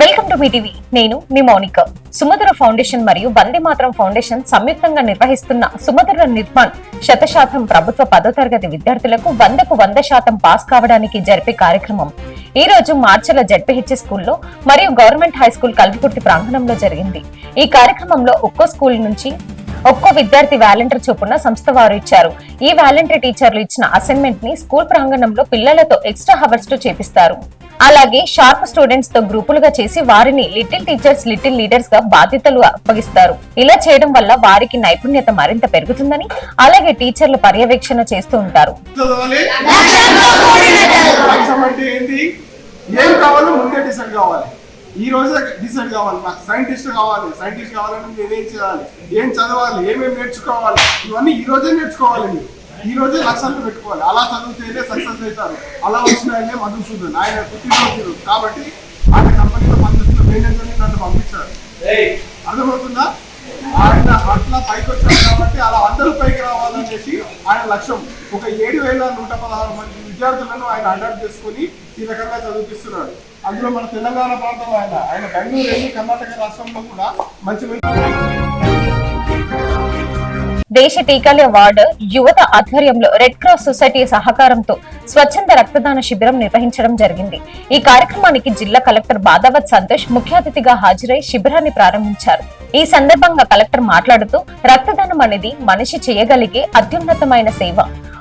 Welcome to me TV. నేను మీ మౌనిక. సుమధుర foundation మరియు వందే మాత్రం ఫౌండేషన్ సంయుక్తంగా నిర్వహిస్తున్న సుమధుర నిర్మాణ్ శతశాతం ప్రభుత్వ పదో తరగతి విద్యార్థులకు వందకు వంద శాతం పాస్ కావడానికి జరిపే కార్యక్రమం. ఈ రోజు మార్చిల జడ్పీహెచ్ స్కూల్లో మరియు గవర్నమెంట్ హై స్కూల్ కల్వకుర్తి ప్రాంగణంలో జరిగింది. ఈ కార్యక్రమంలో ఒక్కో స్కూల్ నుంచి ఒక్కో విద్యార్థి వాలంటీర్ చొప్పున సంస్థ వారు ఇచ్చారు. ఈ వాలంటీర్ టీచర్లు ఇచ్చిన అసైన్మెంట్ని స్కూల్ ప్రాంగణంలో పిల్లలతో ఎక్స్ట్రా హవర్స్తో చేపిస్తారు. అలాగే షార్ప్ స్టూడెంట్స్తో గ్రూపులుగా చేసి వారిని లిటిల్ టీచర్స్ లిటిల్ లీడర్స్గా బాధ్యతలు అప్పగిస్తారు. ఇలా చేయడం వల్ల వారికి నైపుణ్యత మరింత పెరుగుతుందని అలాగే టీచర్లు పర్యవేక్షణ చేస్తూ ఉంటారు చదవాలి లక్ష్యం అంటే ఏంటి ఏం కావాలో ముందే డిసైడ్ కావాలి ఈ రోజే డిసైడ్ కావాలి నాకు సైంటిస్ట్ కావాలి సైంటిస్ట్ కావాలంటే నేను ఏం చేయాలి ఏం చదవాలి ఏమేమి నేర్చుకోవాలి ఇవన్నీ ఈ రోజే నేర్చుకోవాలి మీరు ఈ రోజే లక్ష్యాలు పెట్టుకోవాలి. అలా చదివితేనే సక్సెస్ అవుతారు. అలా వచ్చిన ఆయనే మధుసూదన్ ఆయన పుట్టినరోజు కాబట్టి ఆయన కంపెనీలో పనిచేస్తున్న మేనేజర్ని నన్ను పంపించారు. అర్థమవుతుందా? ఆయన అట్లా పైకి వచ్చారు కాబట్టి అలా అందరూ పైకి రావాలనేసి ఆయన లక్ష్యం. ఒక ఏడు వేల నూట పదహారు మంది విద్యార్థులను ఆయన అడాప్ట్ చేసుకుని ఈ రకంగా చదివిపిస్తున్నాడు. అందులో మన తెలంగాణ ప్రాంతంలో ఆయన. ఆయన బెంగళూరు వెళ్ళి కర్ణాటక రాష్ట్రంలో కూడా మంచి మంచి దేశ టీకాల వార్డు యువత ఆధ్వర్యంలో రెడ్ క్రాస్ సొసైటీ సహకారంతో స్వచ్ఛంద రక్తదాన శిబిరం నిర్వహించడం జరిగింది. ఈ కార్యక్రమానికి జిల్లా కలెక్టర్ బాదావత్ సంతోష్ ముఖ్య అతిథిగా హాజరై శిబిరాన్ని ప్రారంభించారు. ఈ సందర్భంగా కలెక్టర్ మాట్లాడుతూ రక్తదానం అనేది మనిషి చేయగలిగే అత్యున్నతమైన సేవ.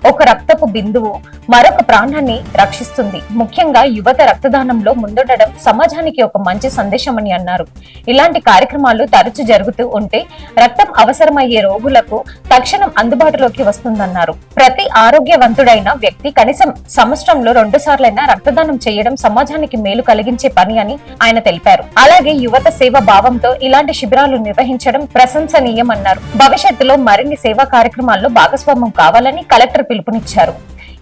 ఒక రక్తపు బిందువు మరొక ప్రాణాన్ని రక్షిస్తుంది. ముఖ్యంగా యువత రక్తదానంలో ముందుండడం సమాజానికి ఒక మంచి సందేశం అని అన్నారు. ఇలాంటి కార్యక్రమాలు తరచు జరుగుతూ ఉంటే రక్తం అవసరమయ్యే రోగులకు తక్షణం అందుబాటులోకి వస్తుందన్నారు. ప్రతి ఆరోగ్యవంతుడైన వ్యక్తి కనీసం సంవత్సరంలో రెండు సార్లైనా రక్తదానం చేయడం సమాజానికి మేలు కలిగించే పని అని ఆయన తెలిపారు. అలాగే యువత సేవ భావంతో ఇలాంటి శిబిరాలు నిర్వహించడం ప్రశంసనీయమన్నారు భవిష్యత్తులో మరిన్ని సేవా కార్యక్రమాల్లో భాగస్వామ్యం కావాలని కలెక్టర్ పిలుపునిచ్చారు.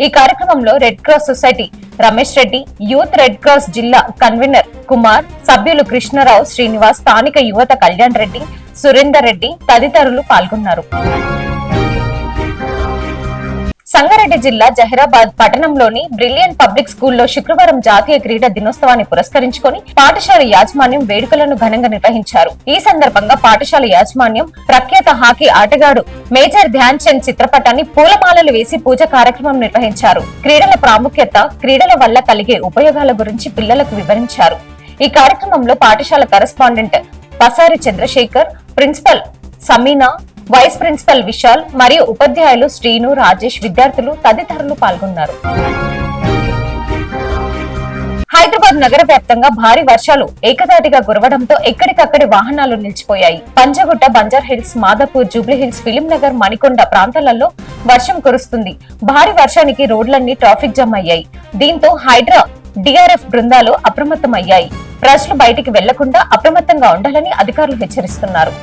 ఈ కార్యక్రమంలో red cross society Ramesh Reddy youth red cross జిల్లా కన్వీనర్ కుమార్ సభ్యులు కృష్ణరావు శ్రీనివాస్ స్థానిక యువత కళ్యాణ్ రెడ్డి సురేందర్ రెడ్డి తదితరులు పాల్గొన్నారు. సంగారెడ్డి జిల్లా జహీరాబాద్ పట్టణంలోని బ్రిలియన్ పబ్లిక్ స్కూల్లో శుక్రవారం జాతీయ క్రీడా దినోత్సవాన్ని పురస్కరించుకొని పాఠశాల యాజమాన్యం వేడుకలను ఘనంగా నిర్వహించారు. ఈ సందర్భంగా పాఠశాల యాజమాన్యం ప్రఖ్యాత హాకీ ఆటగాడు మేజర్ ధ్యాన్ చంద్ చిత్రపటాన్ని పూలమాలలు వేసి పూజ కార్యక్రమం నిర్వహించారు. క్రీడల ప్రాముఖ్యత క్రీడల వల్ల కలిగే ఉపయోగాల గురించి పిల్లలకు వివరించారు. ఈ కార్యక్రమంలో పాఠశాల correspondent Pasari Chandrasekhar principal Samina vice principal Vishal మరియు ఉపాధ్యాయులు శ్రీను రాజేష్ విద్యార్థులు తదితరులు పాల్గొన్నారు. హైదరాబాద్ నగర వ్యాప్తంగా భారీ వర్షాలు ఏకదాటిగా కురవడంతో ఎక్కడికక్కడి వాహనాలు నిలిచిపోయాయి. పంజగుట్ట బంజార్ హిల్స్ మాదాపూర్ జూబ్లీ హిల్స్ ఫిలిం నగర్ మణికొండ ప్రాంతాలలో వర్షం కురుస్తుంది. భారీ వర్షానికి రోడ్లన్నీ ట్రాఫిక్ జామ్ అయ్యాయి. దీంతో హైడ్రా డిఆర్ఎఫ్ బృందాలు అప్రమత్తమయ్యాయి. ప్రజలు బయటికి వెళ్ళకుండా అప్రమత్తంగా ఉండాలని అధికారులు హెచ్చరిస్తున్నారు.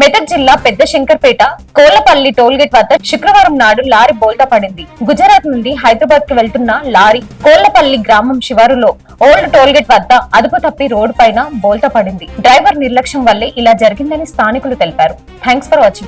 మెదక్ జిల్లా పెద్ద శంకర్పేట కోలపల్లి టోల్గేట్ వద్ద శుక్రవారం నాడు లారీ బోల్తా పడింది. గుజరాత్ నుండి హైదరాబాద్కు వెళ్తున్న లారీ కోళ్ళపల్లి గ్రామం శివారులో ఓల్డ్ టోల్గేట్ వద్ద అదుపు తప్పి రోడ్డు పైన బోల్తా పడింది. డ్రైవర్ నిర్లక్ష్యం వల్లే ఇలా జరిగిందని స్థానికులు తెలిపారు. Thanks for watching.